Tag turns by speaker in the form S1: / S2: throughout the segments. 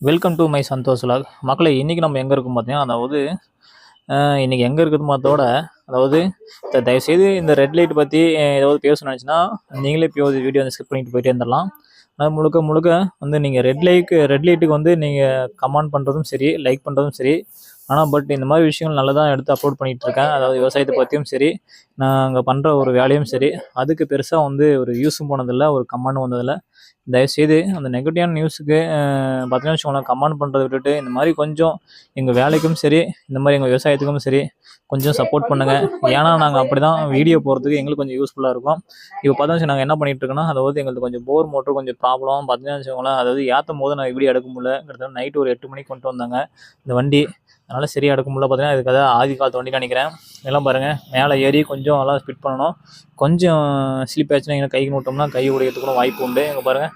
S1: Welcome to my Santhosh log மக்களை இன்றைக்கி நம்ம எங்கே இருக்கோம் பார்த்தீங்கன்னா அதாவது இன்றைக்கி எங்கே இருக்குது மற்றோட அதாவது த- தயவுசெய்து இந்த ரெட் லைட் பற்றி ஏதாவது பேச நினச்சின்னா நீங்களே இப்போ வீடியோ வந்து ஸ்கிப் பண்ணிட்டு போயிட்டே இருந்துடலாம். அது முழுக்க முழுக்க வந்து நீங்கள் ரெட் லைக்கு ரெட் லைட்டுக்கு வந்து நீங்கள் கமெண்ட் பண்ணுறதும் சரி லைக் பண்ணுறதும் சரி. ஆனால் பட் இந்த மாதிரி விஷயங்கள் நல்லா தான் எடுத்து அப்லோட் பண்ணிகிட்டு இருக்கேன். அதாவது விவசாயத்தை பற்றியும் சரி நான் அங்கே பண்ணுற ஒரு வேலையும் சரி அதுக்கு பெருசாக வந்து ஒரு யூஸும் போனதில்லை ஒரு கமெண்ட் வந்ததில்லை. தயவுசெய்து அந்த நெகட்டிவான நியூஸுக்கு பார்த்தீங்கன்னா வச்சுக்கோங்களேன் கமெண்ட் பண்ணுறதை விட்டுட்டு இந்த மாதிரி கொஞ்சம் எங்கள் வேலைக்கும் சரி இந்த மாதிரி எங்கள் விவசாயத்துக்கும் சரி கொஞ்சம் சப்போர்ட் பண்ணுங்கள் ஏன்னா நாங்கள் அப்படி தான் வீடியோ போகிறதுக்கு எங்களுக்கு கொஞ்சம் யூஸ்ஃபுல்லாக இருக்கும். இப்போ பார்த்தா நாங்கள் என்ன பண்ணிகிட்டு இருக்கோம்னா அதாவது எங்களுக்கு கொஞ்சம் போர் மோட்டர் கொஞ்சம் ப்ராப்ளம் பார்த்தீங்கன்னா வச்சுக்கோங்களேன் அதாவது ஏற்றும் போது நான் வீடியோ எடுக்க முடியல. கிட்டத்தட்ட நைட்டு ஒரு எட்டு மணிக்கு கொண்டு வந்தாங்க இந்த வண்டி. அதனால் சரியாக எடுக்க முடியல. பார்த்தீங்கன்னா அதுக்காக ஆதி காலத்து வண்டி நினைக்கிறேன். எல்லாம் பாருங்கள் மேலே ஏறி கொஞ்சம் எல்லாம் ஸ்பிட் பண்ணணும். கொஞ்சம் ஸ்லிப் ஆச்சுன்னா எங்களை கைக்கு விட்டோம்னா கை உடையத்துக்கு கூட வாய்ப்பு உண்டு. எங்கள் பாருங்கள்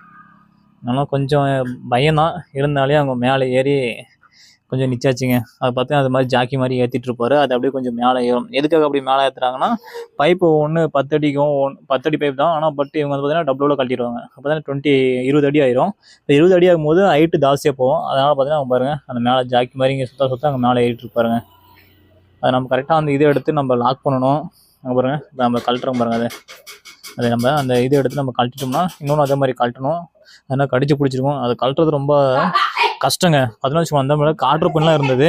S1: ஆனால் கொஞ்சம் பயம்தான் இருந்தாலே அவங்க மேலே ஏறி கொஞ்சம் நிச்சாச்சுங்க. அதை பார்த்தா அது மாதிரி ஜாக்கி மாதிரி ஏற்றிட்டு இருப்பாரு. அது அப்படியே கொஞ்சம் மேலே ஏறும். எதுக்காக அப்படி மேலே ஏற்றுறாங்கன்னா பைப்பு ஒன்று பத்து அடிக்கும் ஒன் பத்து அடி பைப் தான். ஆனால் பட் இவங்க வந்து பார்த்தீங்கன்னா டபுளோட கட்டிடுவாங்க அப்போ தான் டுவெண்ட்டி இருபது அடி ஆயிரும். இப்போ இருபது அடி ஆகும்போது ஹைட்டு ஜாஸ்தியாக போகும். அதனால் பார்த்தீங்கன்னா அவங்க பாருங்கள் அந்த மேலே ஜாக்கி மாதிரி இங்கே சுற்ற சுற்ற அங்கே மேலே ஏறிட்டு இருப்பாருங்க. அதை நம்ம கரெக்டாக அந்த இதை எடுத்து நம்ம லாக் பண்ணணும். அங்கே பாருங்கள் இப்போ நம்ம கழட்டுறோம் பாருங்கள் அது. அதை நம்ம அந்த இதை எடுத்து நம்ம கழட்டிட்டோம்னா இன்னொன்று அதே மாதிரி கழட்டணும். அதனால் கடிச்சு பிடிச்சிருக்கும் அது கழட்டுறது ரொம்ப கஷ்டங்க. அதனால வச்சுக்கோங்க அந்த மாதிரி காற்று பின்லாம் இருந்தது.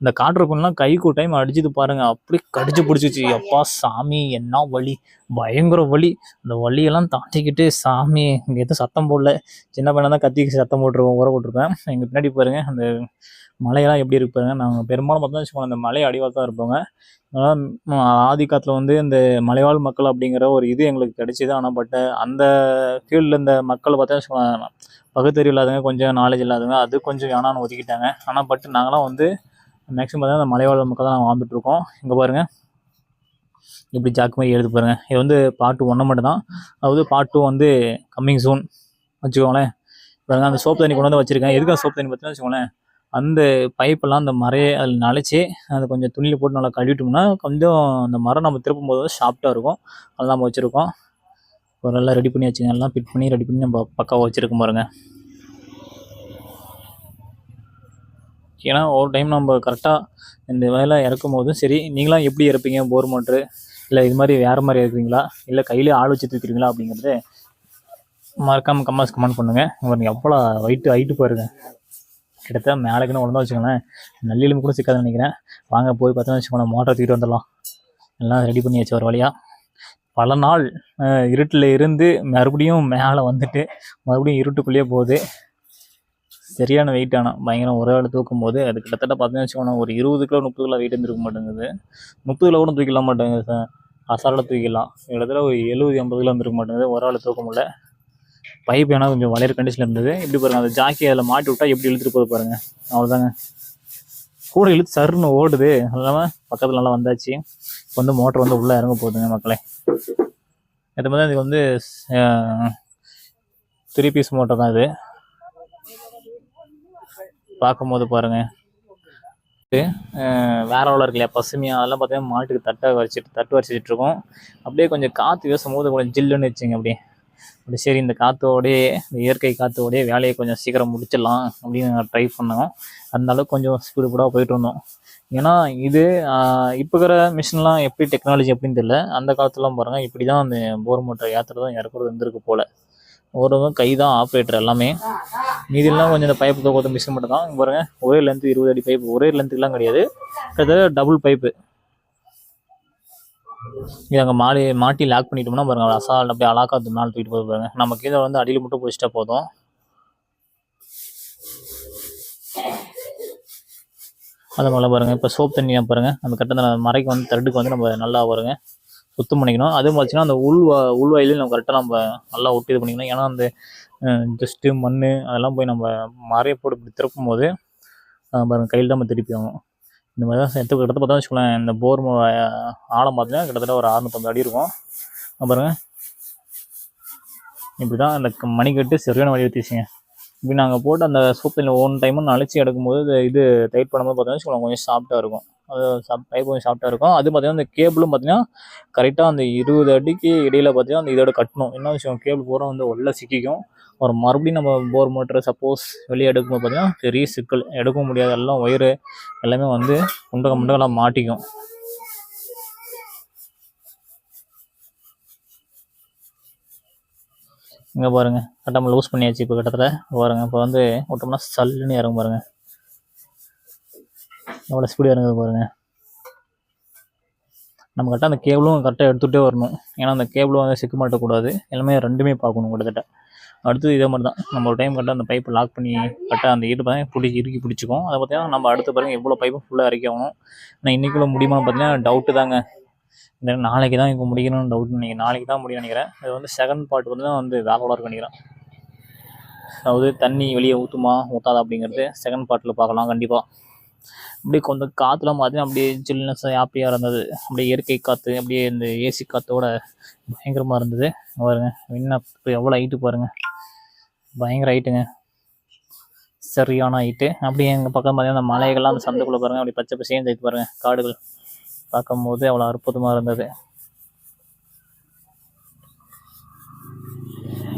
S1: இந்த காற்று பின்லாம் கைக்கு டைம் அடிச்சது பாருங்க. அப்படி கடிச்சு பிடிச்சிச்சு. அப்பா சாமி என்ன வலி? பயங்கர வலி. அந்த வலியெல்லாம் தாண்டிக்கிட்டு சாமி இங்கே எதுவும் சத்தம் போடல. சின்ன பையனா தான் கத்தி சத்தம் போட்டுருவோம் உர போட்டிருப்பேன். எங்கள் பின்னாடி பாருங்க அந்த மலையெல்லாம் எப்படி இருப்பாங்க நாங்கள் பெரும்பாலும் பார்த்தோம்னா வச்சுக்கோங்க அந்த மலை அடிவாரத்தில் தான் இருப்போங்க. அதனால் ஆதிக்காலத்தில் வந்து இந்த மலைவாழ் மக்கள் அப்படிங்கிற ஒரு இது எங்களுக்கு கிடைச்சிது. ஆனால் பட் அந்த ஃபீல்டில் இந்த மக்கள் பார்த்தா வச்சுக்கோங்க பகுத்தறிவு இல்லாதவங்க கொஞ்சம் நாலேஜ் இல்லாதவங்க அது கொஞ்சம் வேணான்னு ஒதுக்கிட்டாங்க. ஆனால் பட் நாங்களாம் வந்து மேக்ஸிமம் பார்த்தீங்கன்னா அந்த மலைவாழ் மக்கள் தான் நாங்கள் வாழ்ந்துட்டுருக்கோம் இங்கே பாருங்கள் இப்படி ஜாக்கு மாதிரி எழுது பாருங்கள் இது வந்து பாட்டு ஒன்று மட்டும் தான் அதாவது பாட்டு டூ வந்து கம்மிங் சூன் வச்சுக்கோங்களேன். பாருங்க அந்த சோப்பு தண்ணி கொண்டு வந்து வச்சுருக்கேன். எதுக்காக சோப்பு தண்ணி பார்த்தீங்கன்னா வச்சுக்கோங்களேன்? அந்த பைப்பெல்லாம் அந்த மரையை அதில் நனைச்சி அதை கொஞ்சம் துணியில் போட்டு நல்லா கழுவிட்டோம்னா கொஞ்சம் அந்த மரம் நம்ம திருப்பும் போது சாஃப்டாக இருக்கும். அதெல்லாம் நம்ம வச்சுருக்கோம். ஒரு நல்லா ரெடி பண்ணி வச்சுங்க. எல்லாம் ஃபிட் பண்ணி ரெடி பண்ணி நம்ம பக்காவாக வச்சுருக்கோம் பாருங்க. ஏன்னா ஒரு டைம் நம்ம கரெக்டாக இந்த வேலை இறக்கும் போதும் சரி நீங்களாம் எப்படி இறப்பீங்க? போர் மோட்ரு இல்லை இது மாதிரி வேறு மாதிரி இருக்கிறீங்களா இல்லை கையிலே ஆள் வச்சு தூக்கிறீங்களா அப்படிங்கிறது மறக்காமல் கம்மாஸ் கமெண்ட் பண்ணுங்கள் உங்களுக்கு எவ்வளோ ஹைட்டு ஹைட்டு பாருங்கள் கிட்டத்தட்ட மேலேக்குன்னு ஒழுங்கா வச்சுக்கோங்களேன் நல்லிலும் கூட சிக்காதுன்னு நினைக்கிறேன். வாங்க போய் பார்த்தோன்னா வச்சுக்கோங்க மோட்டரை தூக்கிட்டு வந்துடலாம். எல்லாம் ரெடி பண்ணி வச்சு ஒரு வழியாக பல நாள் இருட்டில் இருந்து மறுபடியும் மேலே வந்துட்டு மறுபடியும் இருட்டுக்குள்ளேயே போகுது. சரியான வெயிட் ஆனால் பயங்கரம் ஒரே ஆள் தூக்கும் போது அது கிட்டத்தட்ட பார்த்தீங்கன்னு ஒரு இருபது கிலோ முப்பது கிலோ வெயிட் இருந்திருக்க மாட்டேங்குது. முப்பது கிலோ கூட தூக்கிடலாம் மாட்டேங்குது சார். அசால்ட்டாக தூக்கிடலாம். கிட்டத்தட்ட ஒரு எழுபது எண்பது கிலோ வந்துருக்க மாட்டேங்குது ஒரு ஆள் தூக்க முடியல. பைப் வேணால் கொஞ்சம் வளையிற கண்டிஷனில் இருந்தது. இப்படி பாருங்க அந்த ஜாக்கி அதில் மாட்டி விட்டால் எப்படி இழுத்துட்டு போகுது பாருங்க. அவ்வளோதாங்க கூட இழுத்து சருன்னு ஓடுது. இல்லாமல் பக்கத்தில் நல்லா வந்தாச்சு. இப்போ வந்து மோட்டர் வந்து உள்ளே இறங்க போகுதுங்க மக்களே. இது மாதிரி இதுக்கு வந்து த்ரீ பீஸ் மோட்டர் தான் இது. பார்க்கும்போது பாருங்க. இது, வேற அவ்வளோ இருக்கு இல்லையா பசுமையாக அதெல்லாம் பார்த்தீங்கன்னா மாட்டுக்கு தட்டை வரைச்சிட்டு தட்டு வரைச்சிட்டு இருக்கோம். அப்படியே கொஞ்சம் காற்று வீசும்போது கொஞ்சம் ஜில்லுன்னு வச்சுங்க அப்படியே. அப்படி சரி இந்த காற்றோடே இந்த இயற்கை காற்றோடே வேலையை கொஞ்சம் சீக்கிரம் முடிச்சிடலாம் அப்படின்னு நாங்கள் ட்ரை பண்ணோம் அந்த கொஞ்சம் ஸ்பீடு கூட போயிட்டு இருந்தோம். ஏன்னா இது இப்போ இருக்கிற மிஷின்லாம் எப்படி டெக்னாலஜி எப்படின்னு தெரியல. அந்த காலத்துலாம் பாருங்கள் இப்படி தான் அந்த போர் மோட்டர் ஏற்றுறதும் இறக்குறது இருந்திருக்கு போல். ஒருவங்க கை தான் ஆப்ரேட்டர் எல்லாமே. மீதியெல்லாம் கொஞ்சம் இந்த பைப்பு தோக்கத்து மிஷின் மட்டும் தான் பாருங்கள் ஒரே லென்த்து இருபது அடி பைப் ஒரே லென்த்துக்குலாம் கிடையாது. கிட்டத்தட்ட டபுள் பைப்பு இது நாங்கள் மாடி மாட்டி லாக் பண்ணிட்டோம்னா பாருங்க அசால் அப்படியே அலாக்கா அது மேலே தூக்கிட்டு போய் பாருங்க நம்ம கீழே வந்து அடியில் மட்டும் போயிச்சிட்டா போதும். அது மேலே பாருங்க. இப்போ சோப் தண்ணியாக பாருங்க. அந்த கட்டத்தில் மறைக்கு வந்து தட்டுக்கு வந்து நம்ம நல்லா வருங்க சுத்தம் பண்ணிக்கணும். அதுவும் பார்த்தீங்கன்னா அந்த உள் உள் வயலையும் நம்ம கரெக்டாக நம்ம நல்லா ஒட்டி இது பண்ணிக்கணும். ஏன்னா அந்த ஜஸ்ட்டு மண் அதெல்லாம் போய் நம்ம மறைய போட்டு இப்படி திருப்பும் போது பாருங்கள் கையில் தான் நம்ம திருப்பி ஆகும் இந்த மாதிரி தான் எடுத்து கிட்டத்தட்ட பார்த்தா வச்சுக்கோங்களேன் இந்த போர் ஆழம் பார்த்தீங்கன்னா கிட்டத்தட்ட ஒரு அறுநூத்தம்பது அடி இருக்கும். பாருங்கள் பாருங்க. இப்படி தான் அந்த மணிக்கட்டு சரியான வழி ஊற்றிச்சுங்க இப்படி நாங்கள் போட்டு அந்த சூப் தண்ணி ஒன் டைமும் அழைச்சி எடுக்கும்போது இது- இது டைட் பண்ணும்போது பார்த்தீங்கன்னா வச்சுக்கோங்களேன் கொஞ்சம் சாஃப்ட்டாக இருக்கும். சாப் பைப் கொஞ்சம் ஷார்ட்டாக இருக்கும். அது பார்த்திங்கன்னா அந்த கேபிளும் பார்த்தீங்கன்னா கரெக்டாக அந்த இருபது அடிக்கு இடையில் பார்த்தீங்கன்னா அந்த இதோட கட்டணும். என்ன விஷயம்? கேபிள் பூரா வந்து உள்ள சிக்கிக்கும். ஒரு மறுபடியும் நம்ம போர் மோட்டர் சப்போஸ் வெளியே எடுக்கும்போது பார்த்தீங்கன்னா பெரிய சிக்கல். எடுக்க முடியாது. எல்லாம் ஒயரு எல்லாமே வந்து முண்டக முண்டகெல்லாம் மாட்டிக்கும். இங்கே பாருங்க. கட்டாமல் லூஸ் பண்ணியாச்சு இப்போ கட்டத்தில். பாருங்கள் இப்போ வந்து விட்டோம்னா சல்லுன்னு இறங்க பாருங்கள் எவ்வளோ ஸ்பீடு இறங்குது பாருங்க. நம்ம கரெக்டாக அந்த கேபிளும் கரெக்டாக எடுத்துகிட்டே வரணும். ஏன்னா அந்த கேபிளும் வந்து சிக்க மாட்டக்கூடாது எல்லாமே ரெண்டுமே பார்க்கணும் கிட்டத்தட்ட. அடுத்தது இதே மாதிரி தான். நம்ம ஒரு டைம் கரெக்டாக அந்த பைப்பை லாக் பண்ணி கரெக்டாக அந்த ஈடு பார்த்தீங்கன்னா பிடிச்சி இறுக்கி பிடிச்சிக்கும். அதை பார்த்தீங்கன்னா நம்ம அடுத்த பாருங்கள் எவ்வளோ பைப்பும் ஃபுல்லாக இறக்கி ஆகணும். ஆனால் இன்றைக்குள்ள முடியுமான்னு பார்த்தீங்கன்னா டவுட்டு தாங்க. இந்த நாளைக்கு தான் இப்போ முடிக்கணும்னு டவுட் நீங்கள் நாளைக்கு தான் முடியும் நினைக்கிறேன். இது வந்து செகண்ட் பார்ட் வந்து தான் வந்து வேலோட இருக்கு நினைக்கிறேன். அதாவது தண்ணி வெளியே ஊற்றுமா ஊற்றாதா அப்படிங்கிறது செகண்ட் பார்ட்டில் பார்க்கலாம் கண்டிப்பாக அப்படியே கொஞ்சம் காற்றுல பார்த்தீங்கன்னா அப்படியே ஜில்னஸ் ஹாப்பியாக இருந்தது. அப்படியே இயற்கை காற்று அப்படியே இந்த ஏசி காற்றோட பயங்கரமாக இருந்தது. பாருங்க என்ன எவ்வளோ ஹைட்டு பாருங்கள் பயங்கர ஹைட்டுங்க சரியான ஹைட்டு அப்படியே எங்கள் பக்கம் பார்த்தீங்கன்னா அந்த மலைகள்லாம் அந்த சந்துக்குள்ளே பாருங்கள் அப்படி பச்சை பசேன்னு சேர்த்து பாருங்கள் காடுகள். பார்க்கும்போது அவ்வளோ அற்புதமாக இருந்தது.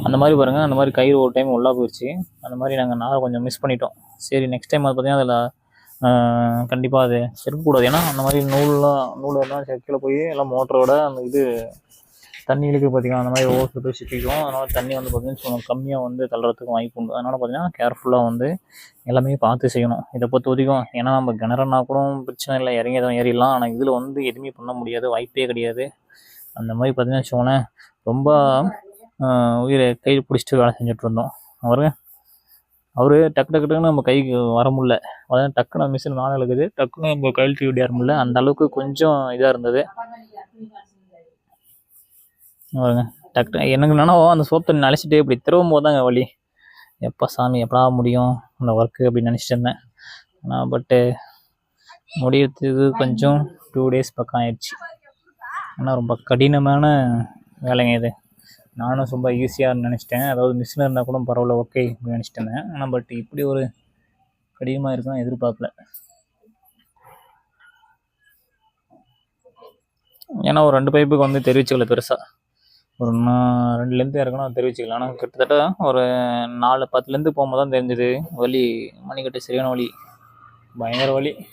S1: அந்த மாதிரி பாருங்கள் அந்த மாதிரி கயிறு ஒரு டைம் உள்ளே போயிடுச்சு அந்த மாதிரி நாங்கள் நாரை கொஞ்சம் மிஸ் பண்ணிட்டோம். சரி நெக்ஸ்ட் டைம் அது பார்த்தீங்கன்னா அதில் கண்டிப்பாக அது இருக்கக்கூடாது ஏன்னா அந்த மாதிரி நூல்லாம் நூல் எல்லாம் செக்கில் போய் எல்லாம் மோட்டரோட அந்த இது தண்ணி இழுக்கு பார்த்தீங்கன்னா அந்த மாதிரி ஓட்டு போய் சிக்கிக்கும் அதனால் தண்ணி வந்து பார்த்தீங்கன்னா கம்மியாக வந்து தள்ளுறதுக்கு வாய்ப்பு உண்டு. அதனால் பார்த்தீங்கன்னா கேர்ஃபுல்லாக வந்து எல்லாமே பார்த்து செய்யணும். இதை பொறுத்த வரைக்கும் ஏன்னா நம்ம கிணறுனா கூட பிரச்சனை இல்லை. இறங்கி எதுவும் ஏறிடலாம். ஆனால் இதில் வந்து எதுவுமே பண்ண முடியாது. வாய்ப்பே கிடையாது. அந்த மாதிரி பார்த்திங்கன்னா வச்சுக்கோங்களேன் ரொம்ப உயிரை கையில் பிடிச்சிட்டு வேலை செஞ்சுட்டு இருந்தோம். அவருங்க அவர் டக்கு டக்கு டக்குன்னு நம்ம கைக்கு வர முடியல. அதாவது டக்குன்னு மிஷின் நானும் இருக்குது டக்குன்னு நம்ம கையில் தூக்கி முடியல. அந்த அளவுக்கு கொஞ்சம் இதாக இருந்தது. பாருங்க. டக்கு எனக்கு என்னவோ அந்த சோப் தண்ணி நினச்சிட்டு இப்படி திரும்பும் போது தாங்க வழி எப்போ சாமி எப்படா முடியும் அந்த ஒர்க்கு அப்படின்னு நினச்சிட்டு இருந்தேன். ஆனால் பட்டு முடியறதுக்கு கொஞ்சம் டூ டேஸ் பக்கம் ஆயிடுச்சு. ஆனால் ரொம்ப கடினமான வேலைங்க இது. நானும் ரொம்ப ஈஸியாக நினச்சிட்டேன். அதாவது மிஷின் இருந்தால் கூட பரவாயில்ல ஓகே அப்படின்னு நினச்சிட்டு இருந்தேன் ஆனால் பட் இப்படி ஒரு கடினமாக இருக்குன்னு எதிர்பார்க்கல. ஏன்னா ஒரு ரெண்டு பைப்புக்கு வந்து தெரிவிச்சுக்கல பெருசாக ஒரு நா- ரெண்டுலேருந்து இறக்கணும் தெரிவிச்சுக்கல. ஆனால் கிட்டத்தட்ட ஒரு நாலு பத்துலேருந்து போகும்போது தான் தெரிஞ்சது. வலி மணிக்கட்டு சரியான வலி. பயங்கர வலி.